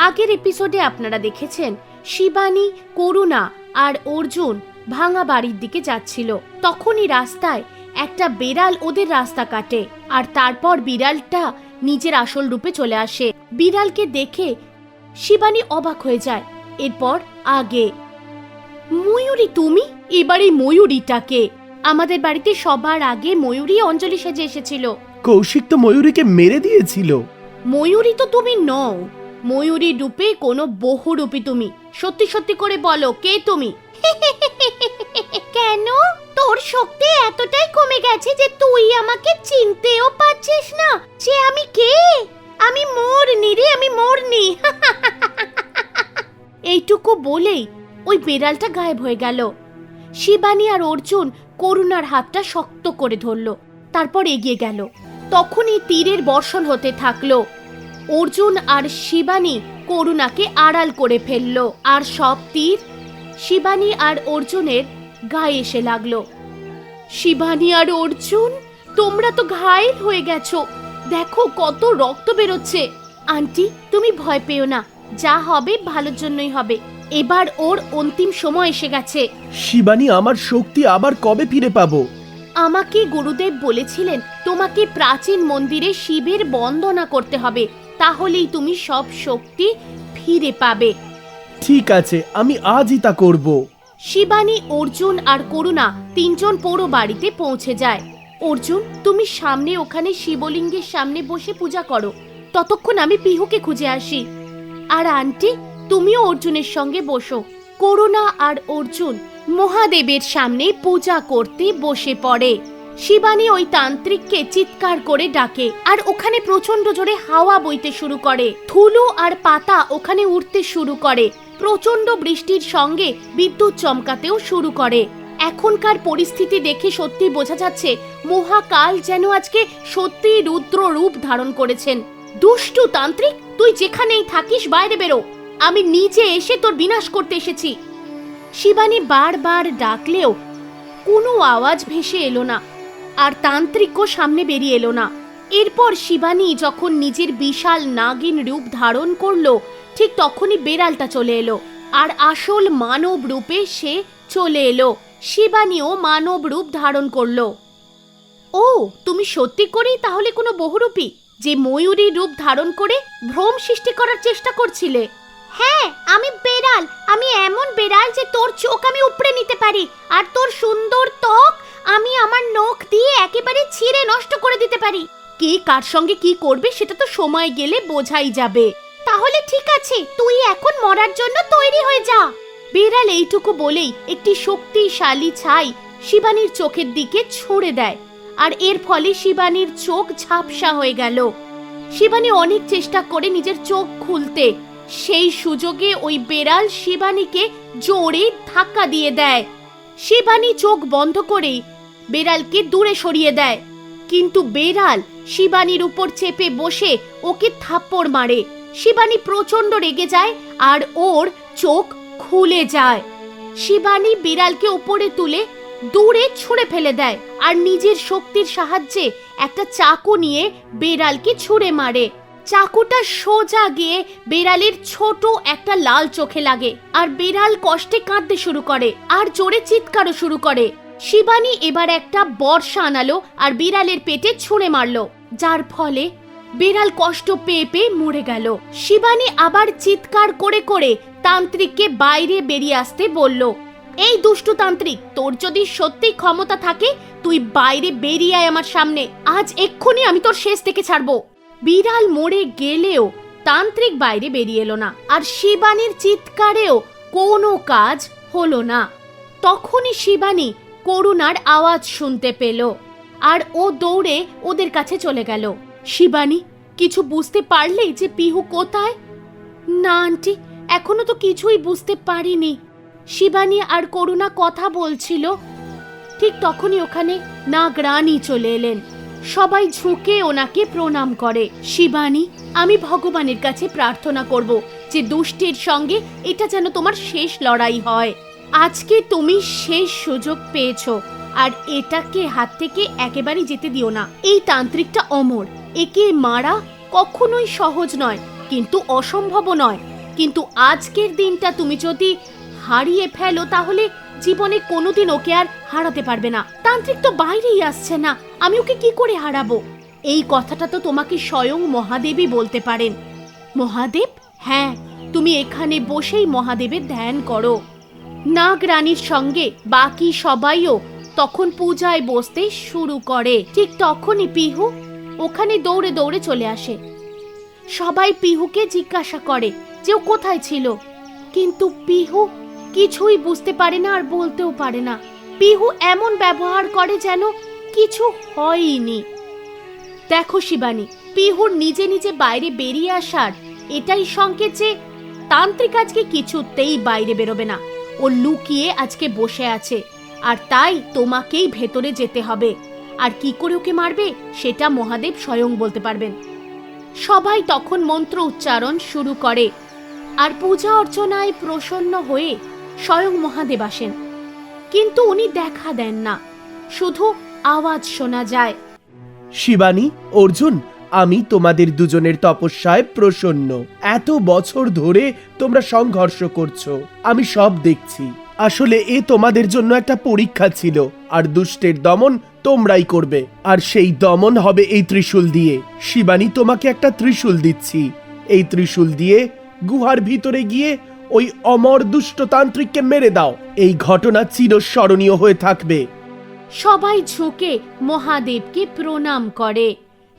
আগের এপিসোডে আপনারা দেখেছেন শিবানী করুণা আর অর্জুন ভাঙা বাড়ির দিকে যাচ্ছিল। তখনই রাস্তায় একটা বেড়াল ওদের রাস্তা কাটে আর তারপর বিড়ালটা নিজের আসল রূপে চলে আসে। বিড়ালকে দেখে শিবানী অবাক হয়ে যায়। এরপর আগে ময়ূরী তুমি? এবার এই ময়ূরীটাকে? আমাদের বাড়িতে সবার আগে ময়ূরী অঞ্জলি সেজে এসেছিল। কৌশিক তো ময়ূরীকে মেরে দিয়েছিল। ময়ূরী তো তুমি নও। ময়ূরী রূপে কোনো বহুরূপী তুমি। সত্যি সত্যি করে বলো কে তুমি? কেন? তোর শক্তি এতটাই কমে গেছে যে তুই আমাকে চিনতেও পারছিস না যে আমি কে। আমি মোরনি রে আমি মোরনি এইটুকু বলেই ওই বেড়ালটা গায়েব হয়ে গেল। শিবানী আর অর্জুন করুণার হাতটা শক্ত করে ধরলো তারপর এগিয়ে গেল। তখনই তীরের বর্ষণ হতে থাকল। অর্জুন আর শিবানী করুণাকে আড়াল করে ফেলল। আর সব তীর শিবানী আর অর্জুনের গায়ে এসে লাগল। শিবানী আর অর্জুন তোমরা তো ঘায়েল হয়ে গেছো। দেখো কত রক্ত বেরোচ্ছে। আন্টি তুমি ভয় পেও না। যা হবে ভালোর জন্যই হবে। এবার ওর অন্তিম সময় এসে গেছে। শিবানী আমার শক্তি আবার কবে ফিরে পাবো? আমাকে গুরুদেব বলেছিলেন তোমাকে প্রাচীন মন্দিরে শিবের বন্দনা করতে হবে। তাহলেই তুমি সব শক্তি ফিরে পাবে। ঠিক আছে আমি আজই তা করব। শিবানী অর্জুন আর করুণা তিনজন পোড়ো বাড়িতে পৌঁছে যায়। অর্জুন তুমি সামনে ওখানে শিবলিঙ্গের সামনে বসে পূজা করো। ততক্ষণ আমি পিহুকে খুঁজে আসি। আর আন্টি তুমিও অর্জুনের সঙ্গে বসো। করুণা আর অর্জুন মহাদেবের সামনে পূজা করতে বসে পড়ে। শিবানী ওই তান্ত্রিককে চিৎকার করে ডাকে আর ওখানে প্রচণ্ড জোরে হাওয়া বইতে শুরু করে। থুলু আর পাতা ওখানে উঠতে শুরু করে। প্রচণ্ড বৃষ্টির সঙ্গে বিদ্যুৎ চমকাতেও শুরু করে। এখনকার পরিস্থিতি দেখে সত্যি বোঝা যাচ্ছে মহাকাল যেন আজকে সত্যি রুদ্র রূপ ধারণ করেছেন। দুষ্টু তান্ত্রিক, তুই যেখানেই থাকিস বাইরে বেরো। আমি নিচে এসে তোর বিনাশ করতে এসেছি। শিবানী বারবার ডাকলেও কোনো আওয়াজ ভেসে এলো না। আর তান্ত্রিকও সামনে বেরিয়ে এলো না। এরপর শিবানী যখন নিজের বিশাল নাগিন রূপ ধারণ করল, ঠিক তখনই বেড়ালটা চলে এলো। আর আসল মানব রূপে সে চলে এলো। শিবানীও মানব রূপ ধারণ করল। ও, তুমি সত্যি করেই তাহলে কোনো বহুরূপী, যে ময়ূরী রূপ ধারণ করে ভ্রম সৃষ্টি করার চেষ্টা করছিলে? হ্যাঁ আমি বেড়াল। আমি এমন বেড়াল যে তোর চোখ আমি উপড়ে নিতে পারি, আর তোর সুন্দর ত্বক আমি আমার নখ দিয়ে একেবারে ছিঁড়ে নষ্ট করে দিতে পারি। কে কার সঙ্গে কি করবে সেটা তো সময় গেলে বোঝাই যাবে। তাহলে ঠিক আছে, তুই এখন মরার জন্য তৈরি হয়ে যা। বিড়াল এইটুকু বলেই একটি শক্তিশালী ছাই শিবানীর চোখের দিকে ছুঁড়ে দেয়, আর এর ফলে শিবানীর চোখ ঝাপসা হয়ে গেল। শিবানী অনেক চেষ্টা করে নিজের চোখ খুলতে। সেই সুযোগে ওই বেড়াল শিবানীকে জোরে ধাক্কা দিয়ে দেয়। শিবানী চোখ বন্ধ করে বেড়ালকে দূরে সরিয়ে দেয়। কিন্তু বেড়াল শিবানীর উপর চেপে বসে ওকে থাপ্পড় মারে। শিবানী প্রচণ্ড রেগে যায় আর ওর চোখ খুলে যায়। শিবানী বিড়ালকে উপরে তুলে দূরে ছুঁড়ে ফেলে দেয় আর নিজের শক্তির সাহায্যে একটা চাকু নিয়ে বেড়ালকে ছুঁড়ে মারে। চাকুটা সোজা গিয়ে বেড়ালের ছোট একটা লাল চোখে লাগে, আর বেড়াল কষ্টে কাঁদতে শুরু করে, আর জোরে চিৎকারও শুরু করে। শিবানী এবার একটা বর্ষা আনালো আর বিড়ালের পেটে ছুঁড়ে মারলো, যার ফলে বিড়াল কষ্ট পেয়ে পেয়ে মরে গেল। শিবানী আবার চিৎকার করে করে তান্ত্রিককে বাইরে বেরিয়ে আসতে বলল, এই দুষ্টু তান্ত্রিক, তোর যদি সত্যি ক্ষমতা থাকে, তুই বাইরে বেরিয়ে আয় আমার সামনে। আজ এক্ষুনি আমি তোর শেষ থেকে ছাড়বো। বিড়াল মরে গেলেও তান্ত্রিক বাইরে বেরিয়ে এলো না, আর শিবানীর চিৎকারেও কোনো কাজ হলো না। তখনই শিবানী করুণার আওয়াজ শুনতে পেল, আর ও দৌড়ে ওদের কাছে চলে গেল। শিবানী, কিছু বুঝতে পারলে যে পিহু কোথায়? না, আন্টি, এখনও তো কিছুই বুঝতে পারিনি। শিবানী আর করুণা কথা বলছিল। ঠিক তখনই ওখানে নাগরানী চলে এলেন। সবাই ঝুঁকে ওনাকে প্রণাম করে। শিবানী, আমি ভগবানের কাছে প্রার্থনা করব যে দুষ্টির সঙ্গে এটা যেন তোমার শেষ লড়াই হয়। আজকে তুমি শেষ সুযোগ পেয়েছ, আর এটাকে হাত থেকে একেবারেই যেতে দিও না। এই তান্ত্রিকটা অমর, একে মারা কখনোই সহজ নয়, কিন্তু অসম্ভবও নয়। কিন্তু আজকের দিনটা তুমি যদি হারিয়ে ফেলো, তাহলে জীবনে কোনোদিন ওকে আর হারাতে পারবে না। তান্ত্রিক তো বাইরেই আসছে না। আমি ওকে কি করে হারাবো? এই কথাটা তো তোমাকে স্বয়ং মহাদেবই বলতে পারেন। মহাদেব? হ্যাঁ তুমি এখানে বসেই মহাদেবের ধ্যান করো। নাগ রানীর সঙ্গে বাকি সবাইও তখন পূজায় বসতে শুরু করে। ঠিক তখনই পিহু ওখানে দৌড়ে দৌড়ে চলে আসে। সবাই পিহুকে জিজ্ঞাসা করে যে ও কোথায় ছিল। কিন্তু পিহু কিছুই বুঝতে পারে না আর বলতেও পারে না। পিহু এমন ব্যবহার করে যেন কিছু হয়নি। দেখো শিবানী, পিহুর নিজে নিজে বাইরে বেরিয়ে আসার এটাই সংকেত যে তান্ত্রিক আজকে কিছুতেই বাইরে বেরোবে না। ও লুকিয়ে আজকে বসে আছে, আর তাই তোমাকেই ভেতরে যেতে হবে। আর কি করে ওকে মারবে সেটা মহাদেব স্বয়ং বলতে পারবেন। সবাই তখন মন্ত্র উচ্চারণ শুরু করে, আর পূজা অর্চনায় প্রসন্ন হয়ে স্বয়ং মহাদেব আসেন। কিন্তু উনি দেখা দেন না। শুধু আওয়াজ শোনা যায়। শিবানী, অর্জুন, আমি তোমাদের দুজনের তপস্যায় প্রসন্ন। এত বছর ধরে তোমরা সংঘর্ষ করছ। আমি সব দেখছি। আসলে এ তোমাদের জন্য একটা পরীক্ষা ছিল। আর দুষ্টের দমন তোমরাই করবে। আর সেই দমন হবে এই ত্রিশূল দিয়ে। শিবানী, তোমাকে একটা ত্রিশূল দিচ্ছি। এই ত্রিশূল দিয়ে গুহার ভিতরে গিয়ে ওই অমর দুষ্টতান্ত্রিককে মেরে দাও। এই ঘটনা চিরস্মরণীয় হয়ে থাকবে। সবাই ঝুঁকে মহাদেবকে প্রণাম করে।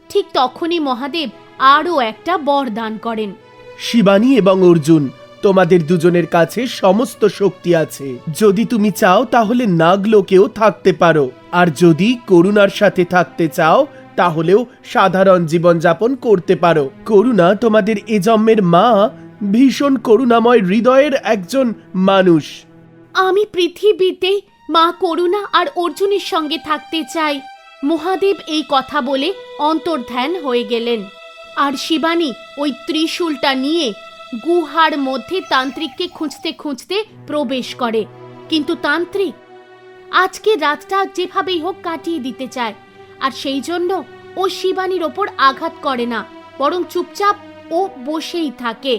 ঠিক তখনই মহাদেব আরও একটা বরদান করেন। শিবানী এবং অর্জুন তোমাদের দুজনের কাছে সমস্ত শক্তি আছে। যদি তুমি চাও তাহলে নাগলোকেও থাকতে পারো। আর যদি করুণার সাথে থাকতে চাও তাহলেও সাধারণ জীবনযাপন করতে পারো। করুণা তোমাদের এ জন্মের মা ভীষণ করুণাময় হৃদয়ের একজন মানুষ। আমি পৃথিবীতে মা করুণা আর অর্জুনের সঙ্গে থাকতে চাই। মহাদেব এই কথা বলে অন্তর্ধ্যান হয়ে গেলেন। আর শিবানী ওই ত্রিশূলটা নিয়ে গুহার মধ্যে তান্ত্রিককে খুঁজতে খুঁজতে প্রবেশ করে। কিন্তু তান্ত্রিক, আজকে রাতটা যেভাবেই হোক কাটিয়ে দিতে চায়, আর সেই জন্য ও শিবানীর ওপর আঘাত করে না, বরং চুপচাপ ও বসেই থাকে।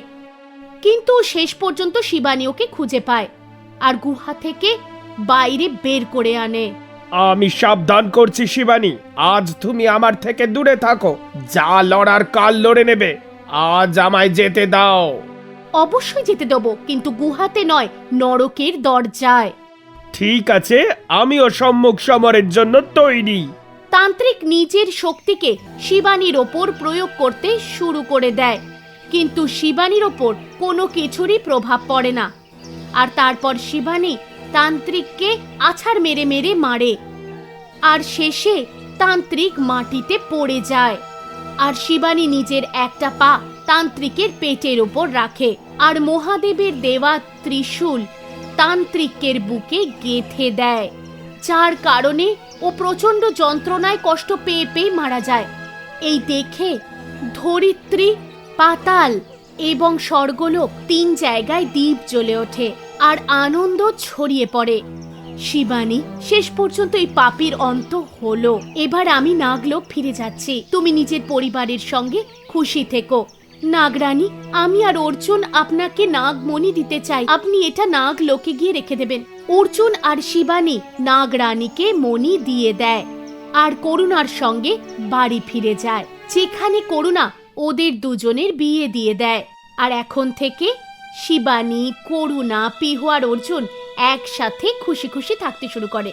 কিন্তু শেষ পর্যন্ত শিবানী ওকে খুঁজে পায়। আর গুহা থেকে বাইরে বের করে আনে। আমি সাবধান করছি শিবানী আজ তুমি আমার থেকে দূরে থাকো যা লড়ার কাল লড়ে নেবে আজ আমায় যেতে দাও। অবশ্যই যেতে দেবো কিন্তু গুহাতে নয় নরকের দরজায়। ঠিক আছে আমিও সম্মুখ সমরের জন্য তৈরি। তান্ত্রিক নিজের শক্তিকে শিবানীর ওপর প্রয়োগ করতে শুরু করে দেয় কিন্তু শিবানীর ওপর কোনো কিছুরই প্রভাব পড়ে না। আর তারপর শিবানী তান্ত্রিককে আছাড় মেরে মেরে মারে। আর শেষে তান্ত্রিক মাটিতে পড়ে যায়। আর শিবানী নিজের একটা পা তান্ত্রিকের পেটের ওপর রাখে। আর মহাদেবের দেওয়া ত্রিশূল তান্ত্রিকের বুকে গেথে দেয়। যার কারণে ও প্রচণ্ড যন্ত্রণায় কষ্ট পেয়ে পেয়ে মারা যায়। এই দেখে ধরিত্রী, পাতাল এবং স্বর্গলোক তিন জায়গায় দ্বীপ জ্বলে ওঠে। আর আনন্দ ছড়িয়ে পড়ে। শিবানী, শেষ পর্যন্ত এই পাপির অন্ত হলো। এবার আমি নাগলোক ফিরে যাচ্ছি। তুমি নিজের পরিবারের সঙ্গে খুশি থেকো। নাগরানী, আমি আর অর্জুন আপনাকে নাগমণি দিতে চাই। আপনি এটা নাগলোকে গিয়ে রেখে দেবেন। অর্জুন আর শিবানী নাগরানীকে মণি দিয়ে দেয় আর করুণার সঙ্গে বাড়ি ফিরে যায়। যেখানে করুণা ওদের দুজনের বিয়ে দিয়ে দেয়। আর এখন থেকে শিবানী করুণা পিহু আর অর্জুন একসাথে খুশি খুশি থাকতে শুরু করে।